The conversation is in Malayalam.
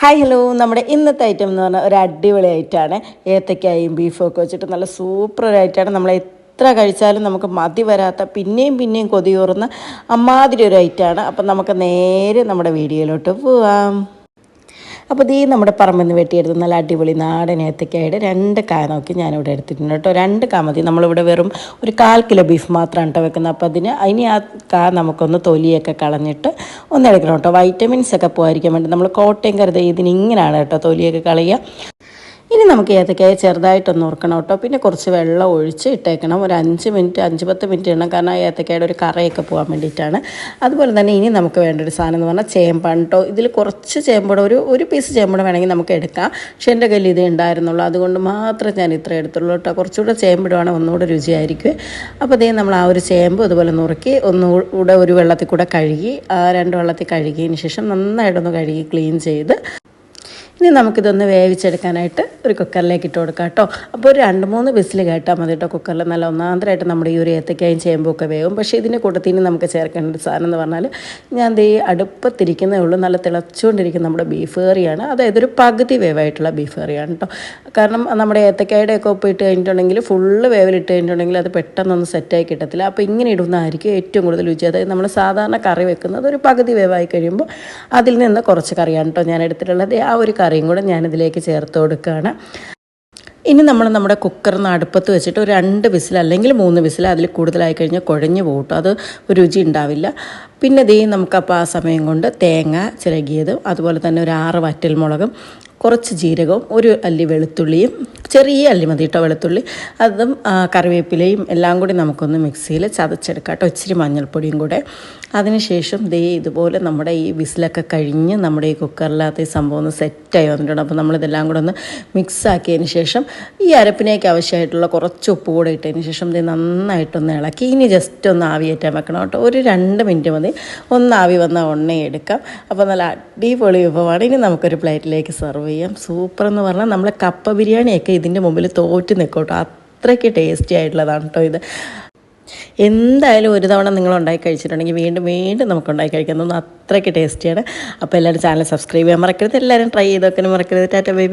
ഹായ് ഹലോ നമ്മുടെ ഇന്നത്തെ ഐറ്റം എന്ന് പറഞ്ഞാൽ ഒരു അടിപൊളി ഐറ്റമാണ് ഏത്തക്കായും ബീഫും ഒക്കെ വെച്ചിട്ട് നല്ല സൂപ്പർ ഒരു ഐറ്റമാണ് നമ്മൾ എത്ര കഴിച്ചാലും നമുക്ക് മതി വരാത്ത പിന്നെയും പിന്നെയും കൊതിയൂറുന്ന അമ്മാതിരി ഒരു ഐറ്റമാണ് അപ്പം നമുക്ക് നേരെ നമ്മുടെ വീഡിയോയിലോട്ട് പോവാം. അപ്പോൾ ദീ നമ്മുടെ പറമ്പിൽ നിന്ന് വെട്ടിയെടുത്ത് നല്ല അടിപൊളി നാടൻ ഏത്തക്കായുടെ രണ്ട് കായ നോക്കി ഞാനിവിടെ എടുത്തിട്ടുണ്ട് കേട്ടോ. രണ്ട് കാ മതി. നമ്മളിവിടെ വെറും ഒരു കാൽ കിലോ ബീഫ് മാത്രമാണ് കേട്ടോ വെക്കുന്നത്. അപ്പോൾ അതിന് അതിന് ആ കാ നമുക്കൊന്ന് തൊലിയൊക്കെ കളഞ്ഞിട്ട് ഒന്ന് എടുക്കണം കേട്ടോ വൈറ്റമിൻസ് ഒക്കെ പോകാതിരിക്കാൻ വേണ്ടി നമ്മൾ കോട്ടയം കരുത് ഇതിന് ഇങ്ങനെയാണ് കേട്ടോ തൊലിയൊക്കെ കളയുക. ഇനി നമുക്ക് ഏത്തക്കായ ചെറുതായിട്ടൊന്ന് ഉറക്കണം കേട്ടോ. പിന്നെ കുറച്ച് വെള്ളം ഒഴിച്ച് ഇട്ടേക്കണം. ഒരു അഞ്ച് മിനിറ്റ് അഞ്ച് പത്ത് മിനിറ്റ് ഇടണം. കാരണം ഏത്തക്കായുടെ ഒരു കറയൊക്കെ പോകാൻ വേണ്ടിയിട്ടാണ്. അതുപോലെ തന്നെ ഇനി നമുക്ക് വേണ്ട ഒരു സാധനം എന്ന് പറഞ്ഞാൽ ചേമ്പാണ് കേട്ടോ. ഇതിൽ കുറച്ച് ചേമ്പട ഒരു ഒരു പീസ് ചേമ്പട വേണമെങ്കിൽ നമുക്ക് എടുക്കാം. പക്ഷേ എന്റെ കയ്യിൽ ഇതേ ഉണ്ടായിരുന്നുള്ളൂ. അതുകൊണ്ട് മാത്രം ഞാൻ ഇത്ര എടുത്തുള്ളൂ കേട്ടോ. കുറച്ചുകൂടെ ചേമ്പിടുവാണെങ്കിൽ ഒന്നുകൂടെ രുചിയായിരിക്കും. അപ്പോൾ അതേ നമ്മൾ ആ ഒരു ചേമ്പ് ഇതുപോലെ നുറുക്കി ഒന്നുകൂടെ ഒരു വെള്ളത്തിൽ കൂടെ കഴുകി ആ രണ്ട് വെള്ളത്തിൽ കഴുകിയതിന് ശേഷം നന്നായിട്ടൊന്ന് കഴുകി ക്ലീൻ ചെയ്ത് ഇനി നമുക്കിതൊന്ന് വേവിച്ചെടുക്കാനായിട്ട് ഒരു കുക്കറിലേക്ക് ഇട്ട് കൊടുക്കാം കേട്ടോ. അപ്പോൾ ഒരു രണ്ട് മൂന്ന് വിസിൽ കേട്ടാൽ മതി കേട്ടോ കുക്കറിൽ. നല്ല ഒന്നാന്തരമായിട്ട് നമ്മുടെ ഈ ഒരു ഏത്തക്കായും ചേമ്പും ഒക്കെ വേവും. പക്ഷേ ഇതിന്റെ കൂട്ടത്തിന് നമുക്ക് ചേർക്കേണ്ട ഒരു സാധനം എന്ന് പറഞ്ഞാൽ ഞാൻ ദേ അടുപ്പത്തിരിക്കുന്നേ ഉള്ളൂ. നല്ല തിളച്ചുകൊണ്ടിരിക്കുന്ന നമ്മുടെ ബീഫ് കറിയാണ്. അതായത് ഒരു പകുതി വേവായിട്ടുള്ള ബീഫ് കറിയാണ് കേട്ടോ. കാരണം നമ്മുടെ ഏത്തക്കായുടെ ഒക്കെ ഒപ്പം ഇട്ട് കഴിഞ്ഞിട്ടുണ്ടെങ്കിൽ ഫുള്ള് വേവിലിട്ട് കഴിഞ്ഞിട്ടുണ്ടെങ്കിൽ അത് പെട്ടെന്നൊന്നും സെറ്റായി കിട്ടത്തില്ല. അപ്പോൾ ഇങ്ങനെ ഇടുന്നതായിരിക്കും ഏറ്റവും കൂടുതൽ രുചി. അതായത് നമ്മൾ സാധാരണ കറി വെക്കുന്നത് ഒരു പകുതി വേവായി കഴിയുമ്പോൾ അതിൽ നിന്ന് കുറച്ച് കറിയാണ് കേട്ടോ ഞാൻ എടുത്തിട്ടുള്ളത്. ആ ഒരു കറിയും കൂടെ ഞാനിതിലേക്ക് ചേർത്ത് കൊടുക്കുകയാണ്. ഇനി നമ്മൾ നമ്മുടെ കുക്കറിന് അടുപ്പത്ത് വെച്ചിട്ട് ഒരു രണ്ട് വിസിൽ അല്ലെങ്കിൽ മൂന്ന് വിസിൽ അതിൽ കൂടുതലായി കഴിഞ്ഞാൽ കുഴഞ്ഞു പോകട്ടോ അത് രുചി ഉണ്ടാവില്ല. പിന്നെ ദേ നമുക്കപ്പോൾ ആ സമയം കൊണ്ട് തേങ്ങ ചിരകിയതും അതുപോലെ തന്നെ ഒരു ആറ് വറ്റൽമുളകും കുറച്ച് ജീരകവും ഒരു അല്ലി വെളുത്തുള്ളിയും ചെറിയ അല്ലി മതി കേട്ടോ വെളുത്തുള്ളി. അതും കറിവേപ്പിലയും എല്ലാം കൂടി നമുക്കൊന്ന് മിക്സിയിൽ ചതച്ചെടുക്കാം കേട്ടോ ഇച്ചിരി മഞ്ഞൾപ്പൊടിയും കൂടെ. അതിനുശേഷം ദേ ഇതുപോലെ നമ്മുടെ ഈ വിസിലൊക്കെ കഴിഞ്ഞ് നമ്മുടെ ഈ കുക്കറിലകത്ത് ഈ സംഭവം ഒന്ന് സെറ്റായി വന്നിട്ടുണ്ട്. അപ്പോൾ നമ്മളിതെല്ലാം കൂടെ ഒന്ന് മിക്സ് ആക്കിയതിന് ശേഷം ഈ അരപ്പിനേക്ക് ആവശ്യമായിട്ടുള്ള കുറച്ച് ഉപ്പ് കൂടെ ഇട്ടതിന് ശേഷം ഇത് നന്നായിട്ടൊന്ന് ഇളക്കി. ഇനി ജസ്റ്റ് ഒന്ന് ആവിയേറ്റാൻ വെക്കണം കേട്ടോ ഒരു രണ്ട് മിനിറ്റ് മതി. ഒന്ന് ആവി വന്ന ഉണ്ണയെടുക്കാം അപ്പോൾ നല്ല അടിപൊളി വിഭവമാണ്. ഇനി നമുക്കൊരു പ്ലേറ്റിലേക്ക് സെർവ് ചെയ്യാം സൂപ്പർ എന്ന് പറഞ്ഞാൽ നമ്മളെ കപ്പ ബിരിയാണിയൊക്കെ ഇതിന്റെ മുമ്പിൽ തോറ്റ് നിൽക്കോട്ടോ. അത്രയ്ക്ക് ടേസ്റ്റി ആയിട്ടുള്ളതാണ് കേട്ടോ ഇത്. എന്തായാലും ഒരു തവണ നിങ്ങൾ ഉണ്ടാക്കി കഴിച്ചിട്ടുണ്ടെങ്കിൽ വീണ്ടും വീണ്ടും നമുക്ക് ഉണ്ടാക്കി കഴിക്കാൻ തോന്നുന്നു അത്രയ്ക്ക് ടേസ്റ്റിയാണ് അപ്പോൾ എല്ലാവരും ചാനൽ സബ്സ്ക്രൈബ് ചെയ്യാൻ മറക്കരുത്. എല്ലാവരും ട്രൈ ചെയ്തൊക്കെ മറക്കരുത്. ടാറ്റ ബൈ